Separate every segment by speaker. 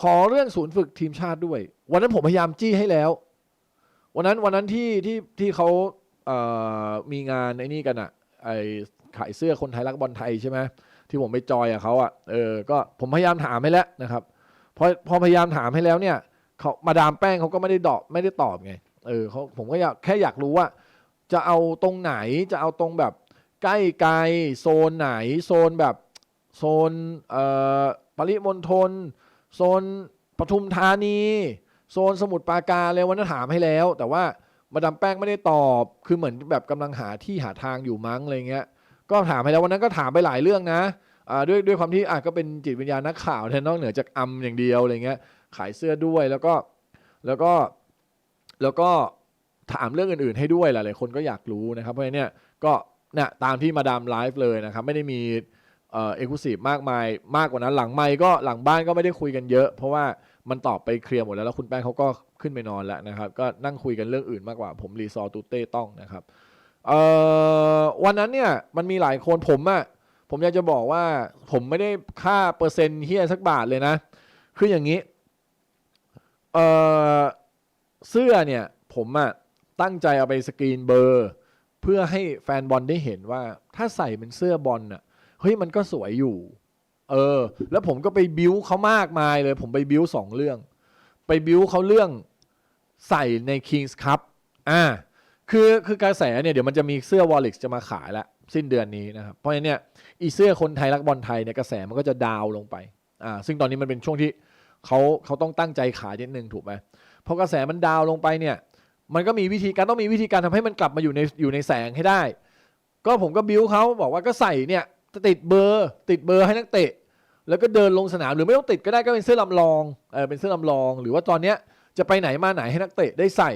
Speaker 1: ขอเรื่องศูนย์ฝึกทีมชาติด้วย วันนั้นผมพยายามจี้ให้แล้ว วันนั้นวันนั้นที่ที่ที่เขาเอ่อมีงานไอ้นี่กันอะไอขายเสื้อคนไทยรักบอลไทยใช่ไหมที่ผมไปจอยกับเขาอะเออก็ผมพยายามถามให้แล้วนะครับพอพอพยายามถามให้แล้วเนี่ยเขามาดามแป้งเขาก็ไม่ได้ตอบไม่ได้ตอบไงเออเขาผมก็อยากแค่อยากรู้ว่า จะเอาตรงไหนจะเอาตรงแบบใกล้ไกลโซนไหนโซนแบบโซนเอ่อปริมณฑล โซนปทุมธานี โซนสมุทรปราการเลยวันนั้นถามให้แล้ว แต่ว่ามาดามแป้งไม่ได้ตอบ คือเหมือนแบบกำลังหาที่หาทางอยู่มั้งอะไรเงี้ย ก็ถามให้แล้ววันนั้นก็ถามไปหลายเรื่องนะอ่าด้วยด้วยความที่อะก็เป็นจิตวิญญาณนักข่าวแทนนอกเหนือจากอำอย่างเดียวอะไรเงี้ย ขายเสื้อด้วยแล้วก็แล้วก็แล้วก็ถามเรื่องอื่นๆให้ด้วยหลายๆคนก็อยากรู้นะครับ เพราะฉะนั้นเนี่ยก็เนี่ยตามที่มาดามไลฟ์เลยนะครับ ไม่ได้มี เอ่อเอกลุศิมากมายมากกว่านั้น หลังไมค์ก็หลังบ้านก็ไม่ได้คุยกันเยอะ เพราะว่ามันตอบไปเคลียร์หมดแล้วแล้วคุณแป้งเขาก็ขึ้นไปนอนแล้วนะครับ ก็นั่งคุยกันเรื่องอื่นมากกว่า ผมรีซอร์ตูเต้ต้องนะครับเอ่อวันนั้นเนี่ยมันมีหลายคนผมอะผมอยากจะบอกว่าผมไม่ได้ค่าเปอร์เซ็นต์เฮียสักบาทเลยนะ คืออย่างนี้เอ่อเสื้อเนี่ยผมอะตั้งใจเอาไปสกรีนเบอร์ เพื่อให้แฟนบอลได้เห็นว่าถ้าใส่เป็นเสื้อบอลน่ะ เฮ้ยมันก็สวยอยู่ เออ แล้วผมก็ไปบิ้วเขามากมายเลย ผมไปบิ้วสองเรื่อง ไปบิ้วเขาเรื่องใส่ใน Kings Cup อ่าคือคือกระแสเนี่ยเดี๋ยวมันจะมีเสื้อวอลลิกจะมาขายละสิ้นเดือนนี้นะครับ เพราะฉะนั้นเนี่ยอีเสื้อคนไทยรักบอลไทยเนี่ยกระแสมันก็จะดาวลงไปอ่าซึ่งตอนนี้มันเป็นช่วงที่เขาเขาต้องตั้งใจขายนิดนึงถูกไหมพอกระแสมันดาวลงไปเนี่ย มันก็มีวิธีการต้องมีวิธีการทำให้มันกลับมาอยู่ในอยู่ในแสงให้ได้ ก็ผมก็บิ้วเขาบอกว่าก็ใส่เนี่ย ติดเบอร์ ติดเบอร์ให้นักเตะ แล้วก็เดินลงสนามหรือไม่ต้องติดก็ได้ก็เป็นเสื้อลำลองเออเป็นเสื้อลำลอง หรือว่าตอนเนี้ยจะไปไหนมาไหนให้นักเตะได้ใส่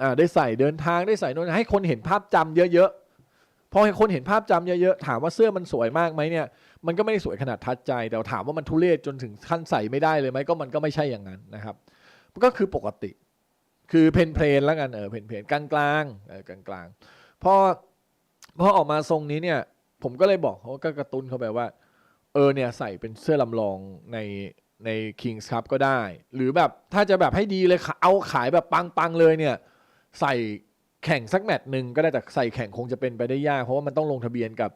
Speaker 1: อ่าได้ใส่เดินทางได้ใส่โน่นให้คนเห็นภาพจำเยอะๆพอให้คนเห็นภาพจำเยอะๆถามว่าเสื้อมันสวยมากไหมเนี่ยมันก็ไม่ได้สวยขนาดทัดใจ แต่ถามว่ามันทุเรศจนถึงขั้นใส่ไม่ได้เลยไหมก็มันก็ไม่ใช่อย่างนั้นนะครับก็คือปกติ คือเพนเพลนแล้วกันเออเพนเพลนกลางกลางเออกลางกลางพอพอออกมาทรงนี้เนี่ย ผมก็เลยบอกเขาก็กระตุ้นเขาไปว่า เออเนี่ยใส่เป็นเสื้อลำลองในใน Kings Cup ก็ได้ หรือแบบถ้าจะแบบให้ดีเลยค่ะเอาขายแบบปังๆเลยเนี่ย ใส่แข่งสักแมตช์หนึ่งก็ได้แต่ใส่แข่งคงจะเป็นไปได้ยาก เพราะว่ามันต้องลงทะเบียนกับ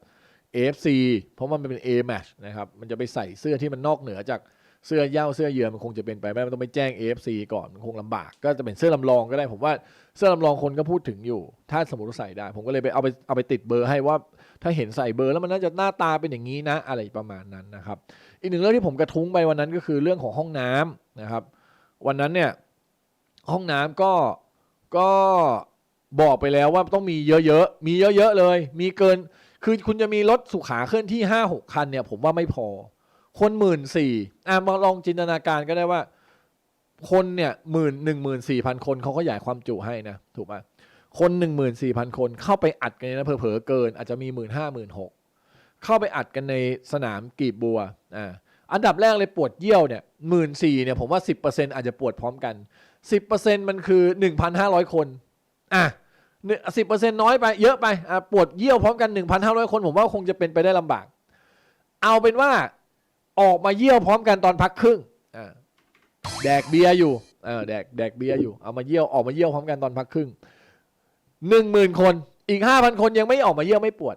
Speaker 1: AFC เพราะมันเป็น A match นะครับ มันจะไปใส่เสื้อที่มันนอกเหนือจากเสื้อเย้าเสื้อเยือนมันคงจะเป็นไปไม่ได้มันต้องไปแจ้ง AFC ก่อนมันคงลำบาก ก็จะเป็นเสื้อลำลองก็ได้ ผมว่าเสื้อลำลองคนก็พูดถึงอยู่ ถ้าสมมติใส่ได้ ผมก็เลยไปเอาไปเอาไปติดเบอร์ให้ว่า ถ้าเห็นใส่เบอร์แล้วมันน่าจะหน้าตาเป็นอย่างนี้นะ อะไรประมาณนั้นนะครับ อีกหนึ่งเรื่องที่ผมกระทุ้งไปวันนั้นก็คือเรื่องของห้องน้ำนะครับ วันนั้นเนี่ยห้องน้ำก็ก็บอกไปแล้วว่าต้องมีเยอะๆ มีเยอะๆเลย มีเกิน คือคุณจะมีรถสุขาเคลื่อนที่ห้าหกคันเนี่ย ผมว่าไม่พอ คนหมื่นสี่อะมาลองจินตนาการก็ได้ว่า คนเนี่ยหมื่นหนึ่งหมื่นสี่พันคนเขาก็ขยายความจุให้นะ ถูกป่ะ คนหนึ่งหมื่นสี่พันคนเข้าไปอัดกันนะเผลอๆเกิน อาจจะมีหมื่นห้าหมื่นหกเข้าไปอัดกันในสนามกีบบัวอ่าอันดับแรกเลยปวดเยี่ยวเนี่ยหมื่นสี่เนี่ยผมว่าสิบเปอร์เซ็นอาจจะปวดพร้อมกันสิบเปอร์เซ็นมันคือหนึ่งพันห้าร้อยคนอะสิบเปอร์เซ็นต์น้อยไปเยอะไปอะปวดเยี่ยวพร้อมกันหนึ่งพันห้าร้อยคนผมว่าคงจะเป็นไปได้ลำบาก เอาเป็นว่าออกมาเยี่ยวพร้อมกันตอนพักครึ่งอ่าแดกเบียร์อยู่เออแดกแดกเบียร์อยู่เอามาเยี่ยวออกมาเยี่ยวพร้อมกันตอนพักครึ่ง หนึ่งหมื่นคนอีกห้าพันคนยังไม่ออกมาเยี่ยวไม่ปวด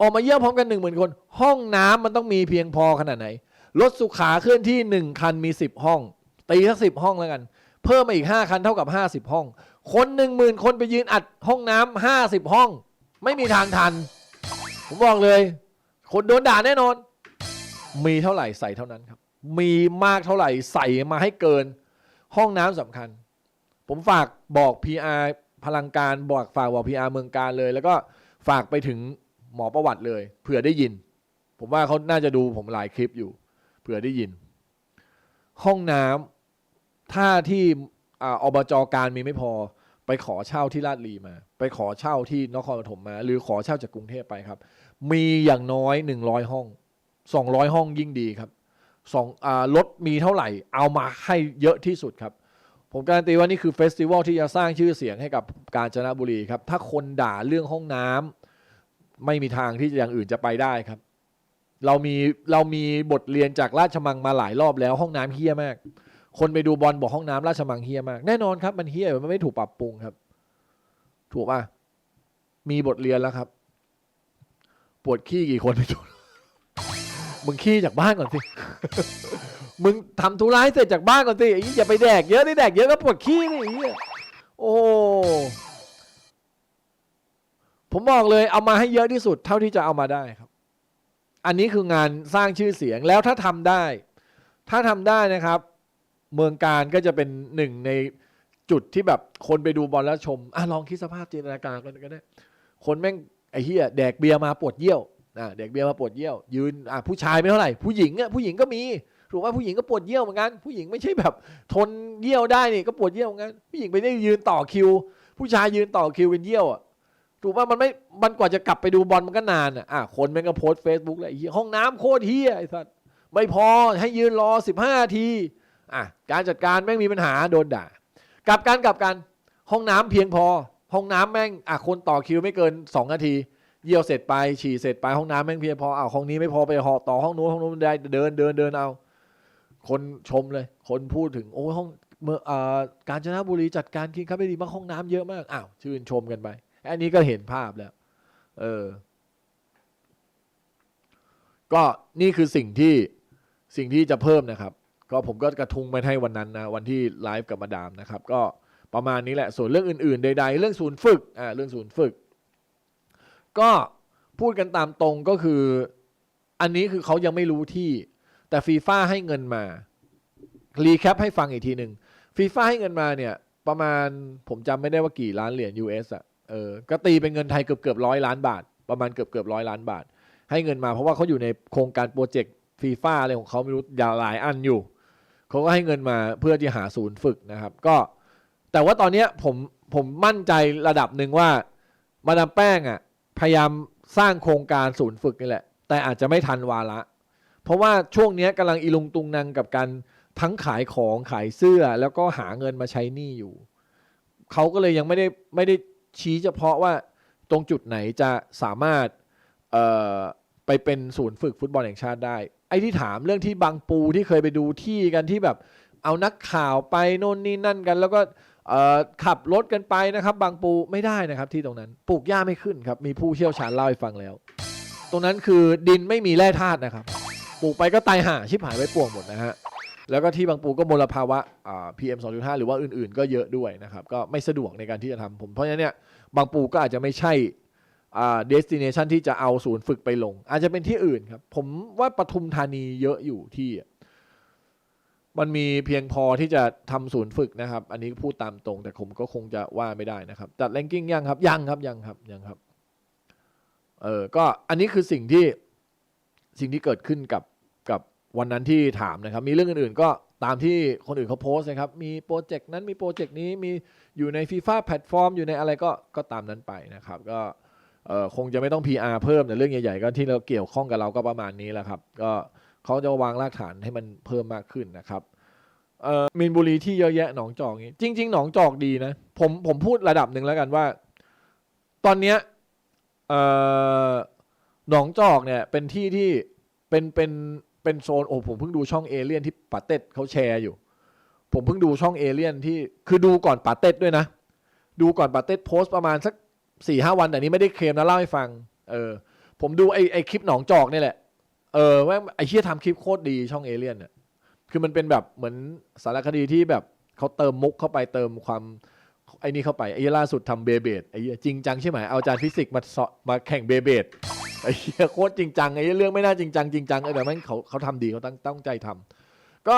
Speaker 1: ออกมาเยี่ยวพร้อมกันหนึ่งหมื่นคน ห้องน้ำมันต้องมีเพียงพอขนาดไหนรถสุขาเคลื่อนที่หนึ่งคันมีสิบห้อง ตีสักสิบห้องแล้วกัน เพิ่มมาอีกห้าคันเท่ากับห้าสิบห้อง คนหนึ่งหมื่นคนไปยืนอัดห้องน้ำห้าสิบห้อง ไม่มีทางทัน ผมบอกเลย คนโดนด่าแน่นอน มีเท่าไหร่ใส่เท่านั้นครับ มีมากเท่าไหร่ใส่มาให้เกิน ห้องน้ำสำคัญ ผมฝากบอก PR พลังการบอกฝากบอก PR เมืองการเลย แล้วก็ฝากไปถึงหมอประวัติเลยเผื่อได้ยิน ผมว่าเขาน่าจะดูผมหลายคลิปอยู่เผื่อได้ยิน ห้องน้ำถ้าที่ออบจการมีไม่พอ ไปขอเช่าที่ลาดลีมา ไปขอเช่าที่นครปฐมมา หรือขอเช่าจากกรุงเทพไปครับ มีอย่างน้อยหนึ่งร้อยห้องสองร้อยห้องยิ่งดีครับสองอรถมีเท่าไหร่ เอามาให้เยอะที่สุดครับ ผมการันตีว่านี่คือเฟสติวัลที่จะสร้างชื่อเสียงให้กับกาญจนบุรีครับ ถ้าคนด่าเรื่องห้องน้ำไม่มีทางที่อย่างอื่นจะไปได้ครับ เรามีเรามีบทเรียนจากราชมังมาหลายรอบแล้วห้องน้ำเฮี้ยมาก คนไปดูบอลบอกห้องน้ำราชมังเฮี้ยมาก แน่นอนครับ มันเฮี้ยมันไม่ถูกปรับปรุงครับ ถูกป่ะมีบทเรียนแล้วครับ ปวดขี้กี่คนไปดูมึงขี้จากบ้านก่อนสิ มึงทำธุระให้เสร็จจากบ้านก่อนสิไอ้อย่าไปแดกเยอะนี่แดกเยอะก็ปวดขี้นี่ไอ้เหี้ยโอ้ ผมบอกเลยเอามาให้เยอะที่สุดเท่าที่จะเอามาได้ครับ อันนี้คืองานสร้างชื่อเสียงแล้วถ้าทำได้ ถ้าทำได้นะครับ เมืองการก็จะเป็นหนึ่งในจุดที่แบบคนไปดูบอลแล้วชมอะลองคิดสภาพจินตนาการกันก็ได้คนแม่งไอ้เหี้ยแดกเบียร์มาปวดเยี่ยวอะแดกเบียร์มาปวดเยี่ยว ยืนอะผู้ชายไม่เท่าไหร่ผู้หญิงอะผู้หญิงก็มี ถูกว่าผู้หญิงก็ปวดเยี่ยวเหมือนกัน ผู้หญิงไม่ใช่แบบ ทนเยี่ยวได้นี่ก็ปวดเยี่ยวเหมือนกันผู้หญิงไปได้ยืนต่อคิว ผู้ชายยืนต่อคิวเป็นเยี่ยวอะถูกว่ามันไม่มันกว่าจะกลับไปดูบอลมันก็นานอะอะคนแม่งก็โพสเฟซบุ๊กเลยไอ้เหี้ยห้องน้ำโคตรเฮียไอ้สัสไม่พอให้ยืนรอสิบห้าทีอะการจัดการแม่งมีปัญหาโดนด่า กลับกันกลับกันห้องน้ำเพียงพอ ห้องน้ำแม่งอะคนต่อคิวไม่เกินสองนาทีเยี่ยวเสร็จไปฉี่เสร็จไปห้องน้ำแม่งเพียงพออ้าวห้องนี้ไม่พอไปหอต่อห้องนู้นห้องนู้นได้เดินเดินเดินเอา คนชมเลย คนพูดถึงโอ้ห้องเมื่ออการจนะบุรีจัดการคิงคับไม่ดีมากห้องน้ำเยอะมากอ้าวชื่นชมกันไปอันนี้ก็เห็นภาพแล้ว เออ ก็นี่คือสิ่งที่สิ่งที่จะเพิ่มนะครับ ก็ผมก็กระทุงไปให้วันนั้นนะวันที่ไลฟ์กับมาดามนะครับ ก็ประมาณนี้แหละ ส่วนเรื่องอื่นๆใดๆเรื่องศูนย์ฝึกอ่าเรื่องศูนย์ฝึก ก็พูดกันตามตรงก็คือ อันนี้คือเขายังไม่รู้ที่ แต่ฟีฟ่าให้เงินมารีแคปให้ฟังอีกทีหนึ่งฟีฟ่าให้เงินมาเนี่ยประมาณผมจำไม่ได้ว่ากี่ล้านเหรียญ US อะเออก็ตีเป็นเงินไทยเกือบเกือบร้อยล้านบาท ประมาณเกือบเกือบร้อยล้านบาท ให้เงินมาเพราะว่าเขาอยู่ในโครงการโปรเจกต์ฟีฟ่าอะไรของเขาไม่รู้อยาหลายอันอยู่เขาก็ให้เงินมาเพื่อที่หาศูนย์ฝึกนะครับ ก็แต่ว่าตอนเนี้ยผมผมมั่นใจระดับหนึ่งว่ามาดามแป้งอะพยายามสร้างโครงการศูนย์ฝึกนี่แหละ แต่อาจจะไม่ทันวาระ เพราะว่าช่วงนี้กำลังอีลุงตุงนางกับการทั้งขายของขายเสื้อแล้วก็หาเงินมาใช้หนี้อยู่ เขาก็เลยยังไม่ได้ไม่ได้ชี้เฉพาะว่าตรงจุดไหนจะสามารถไปเป็นศูนย์ฝึกฟุตบอลแห่งชาติได้ ไอ้ที่ถามเรื่องที่บางปูที่เคยไปดูที่กันที่แบบเอานักข่าวไปโน่นนี่นั่นกัน แล้วก็ขับรถกันไปนะครับ บางปูไม่ได้นะครับที่ตรงนั้นปลูกหญ้าไม่ขึ้นครับ มีผู้เชี่ยวชาญเล่าให้ฟังแล้ว ตรงนั้นคือดินไม่มีแร่ธาตุนะครับ ลูกไปก็ตายห่าชิบหายไปป่วงหมดนะฮะแล้วก็ที่บางปูก็มลภาวะอ่า PM 2.5 หรือว่าอื่นๆ ก็เยอะด้วยนะครับก็ไม่สะดวกในการที่จะทำผมเพราะฉะนั้นเนี่ยบางปูก็อาจจะไม่ใช่อ่า destination ที่จะเอาศูนย์ฝึกไปลง อาจจะเป็นที่อื่นครับ ผมว่าปทุมธานีเยอะอยู่ที่ มันมีเพียงพอที่จะทำศูนย์ฝึกนะครับ อันนี้พูดตามตรง แต่ผมก็คงจะว่าไม่ได้นะครับจัดแรงกิ้งยังครับยังครับยังครับยังครับเออก็อันนี้คือสิ่งที่สิ่งที่เกิดขึ้นกับกับ วันนั้นที่ถามนะครับ มีเรื่องอื่นๆ ก็ตามที่คนอื่นเขาโพสต์นะครับ มีโปรเจกต์นั้นมีโปรเจกต์นี้มีอยู่ในฟีฟ่าแพลตฟอร์มอยู่ในอะไรก็ก็ตามนั้นไปนะครับ ก็คงจะไม่ต้อง PR เพิ่มแต่เรื่องใหญ่ๆ ก็ที่เราเกี่ยวข้องกับเราก็ประมาณนี้แหละครับ ก็เขาจะวางรากฐานให้มันเพิ่มมากขึ้นนะครับมีนบุรีที่เยอะแยะหนองจอกนี้จริง ๆ หนองจอกดีนะผมผมพูดระดับหนึ่งแล้วกันว่า ตอนเนี้ยหนองจอกเนี่ยเป็นที่ที่เป็นเป็น เป็นโซนโอ้ผมเพิ่งดูช่องเอเลี่ยนที่ปาเต็ดเขาแชร์อยู่ ผมเพิ่งดูช่องเอเลี่ยนที่คือดูก่อนปาเต็ดด้วยนะ ดูก่อนปาเต็ดโพสต์ประมาณสักสี่ห้าวันแต่นี้ไม่ได้เคลมนะเล่าให้ฟัง เออ ผมดูไอไอคลิปหนองจอกนี่แหละ เออแม่งไอเชี่ยทำคลิปโคตรดีช่องเอเลี่ยนเนี่ยคือมันเป็นแบบเหมือนสารคดีที่แบบเขาเติมมุกเข้าไปเติมความไอ้นี่เข้าไปไอ้ล่าสุดทำเบเบดไอ้จริงจังใช่ไหมเอาจารย์ฟิสิกส์มาสอมาแข่งเบเบด ไอ้เหี้ยโคตรจริงจังไอ้เรื่องไม่น่าจริงจังจริงจังเออแต่แม่งเขาเขาทำดีเขาตั้งตั้งใจทำก็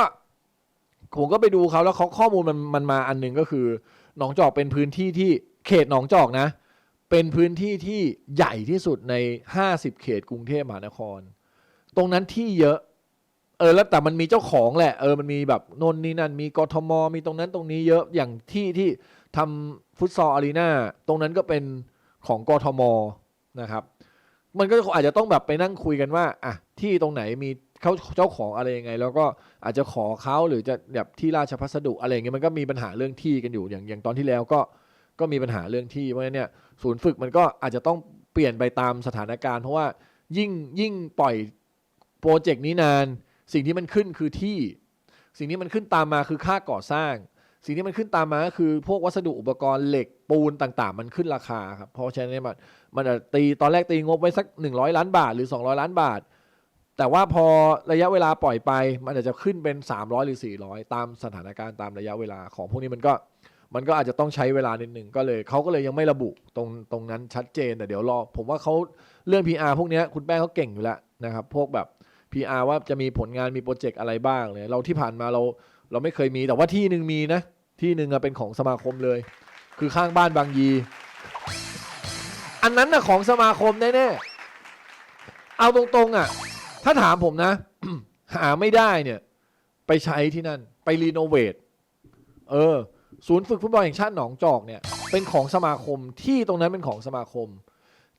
Speaker 1: ผมก็ไปดูเขาแล้วเขาข้อมูลมันมันมาอันหนึ่งก็คือ หนองจอกเป็นพื้นที่ที่เขตหนองจอกนะ เป็นพื้นที่ที่ใหญ่ที่สุดใน 50 เขตกรุงเทพมหานคร ตรงนั้นที่เยอะ เออแล้วแต่มันมีเจ้าของแหละเออมันมีแบบโนนนี่นั่นมีกทมมีตรงนั้นตรงนี้เยอะอย่างที่ที่ทำฟุตซอลอารีนาตรงนั้นก็เป็นของกทมนะครับ มันก็อาจจะต้องแบบไปนั่งคุยกันว่าอะที่ตรงไหนมีเขาเจ้าของอะไรยังไง แล้วก็อาจจะขอเขาหรือจะแบบที่ราชพัสดุอะไรอย่างเงี้ยมันก็มีปัญหาเรื่องที่กันอยู่อย่างอย่างตอนที่แล้วก็ก็มีปัญหาเรื่องที่เพราะฉะนั้นเนี่ยศูนย์ฝึกมันก็อาจจะต้องเปลี่ยนไปตามสถานการณ์ เพราะว่ายิ่งยิ่งปล่อยโปรเจกต์นี้นาน สิ่งที่มันขึ้นคือที่ สิ่งที่มันขึ้นตามมาคือค่าก่อสร้าง สิ่งที่มันขึ้นตามมาก็คือพวกวัสดุอุปกรณ์เหล็กปูนต่างๆ มันขึ้นราคาครับเพราะฉะนั้นมันมันจะตีตอนแรกตีงบไว้สัก 100 ล้านบาทหรือ 200 ล้านบาท แต่ว่าพอระยะเวลาปล่อยไป มันอาจจะขึ้นเป็น 300 หรือ 400 ตามสถานการณ์ตามระยะเวลาของพวกนี้มันก็มันก็อาจจะต้องใช้เวลานิดหนึ่งก็เลยเขาก็เลยยังไม่ระบุตรงตรงนั้นชัดเจนแต่เดี๋ยวรอผมว่าเขาเรื่อง PR พวกนี้คุณแป้งเขาเก่งอยู่แล้วนะครับพวกแบบ PR ว่าจะมีผลงานมีโปรเจกต์อะไรบ้างเลยเราที่ผ่านมาเราเราไม่เคยมีแต่ว่าที่หนึ่งมีนะ ที่หนึ่งอะเป็นของสมาคมเลย คือข้างบ้านบางยี อันนั้นน่ะของสมาคมแน่ๆเอาตรงๆอะถ้าถามผมนะ หาไม่ได้เนี่ย ไปใช้ที่นั่น ไปรีโนเวทเออ ศูนย์ฝึกฟุตบอลแห่งชาติหนองจอกเนี่ย เป็นของสมาคมที่ตรงนั้นเป็นของสมาคม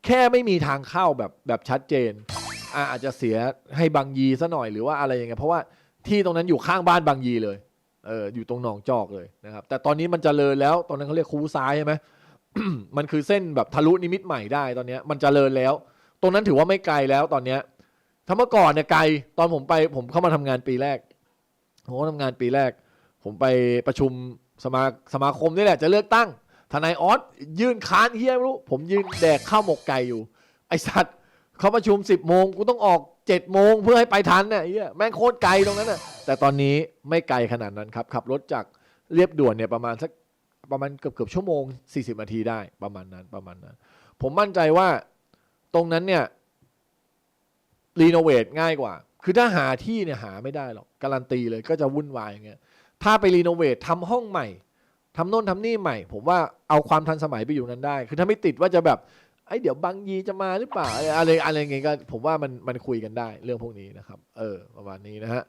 Speaker 1: แค่ไม่มีทางเข้าแบบแบบชัดเจนอะอาจจะเสียให้บางยีซะหน่อยหรือว่าอะไรอย่างเงี้ยเพราะว่าที่ตรงนั้นอยู่ข้างบ้านบางยีเลย เอออยู่ตรงหนองจอกเลยนะครับ แต่ตอนนี้มันจเจริญแล้ว ตอนนั้นเขาเรียกคูซ้ายใช่ไหม มันคือเส้นแบบทะลุนิมิตใหม่ได้ตอนนี้มันจเจริญแล้ว ตรงนั้นถือว่าไม่ไกลแล้วตอนเนี้ยถ้าเมื่อก่อนเนี่ยไกลตอนผมไปผมเข้ามาทำงานปีแรกผมก็ทำงานปีแรก ผมไปประชุมสมาสมาคมนี่แหละจะเลือกตั้งทนายออสยื่นค้านเฮียไม่รู้ ผมยืนแดกข้าวหมกไก่อยู่ ไอสัตว์เขาประชุมสิบโมงกูต้องออกเจ็ดโมงเพื่อให้ไปทันเนี่ยเฮียแม่งโคตรไกลตรงนั้นน่ะ แต่ตอนนี้ไม่ไกลขนาดนั้นครับ ขับรถจากเรียบด่วนเนี่ยประมาณสักประมาณเกือบเกือบชั่วโมง 40นาทีได้ประมาณนั้นประมาณนั้น ผมมั่นใจว่าตรงนั้นเนี่ยรีโนเวทง่ายกว่า คือถ้าหาที่เนี่ยหาไม่ได้หรอกการันตีเลยก็จะวุ่นวายอย่างเงี้ยถ้าไปรีโนเวททำห้องใหม่ทำโน่นทำนี่ใหม่ ผมว่าเอาความทันสมัยไปอยู่นั้นได้ คือถ้าไม่ติดว่าจะแบบไอ้เดี๋ยวบางยีจะมาหรือเปล่าอะไรอะไรอะไรเงี้ยก็ผมว่ามันมันคุยกันได้เรื่องพวกนี้นะครับ เออประมาณนี้นะฮะ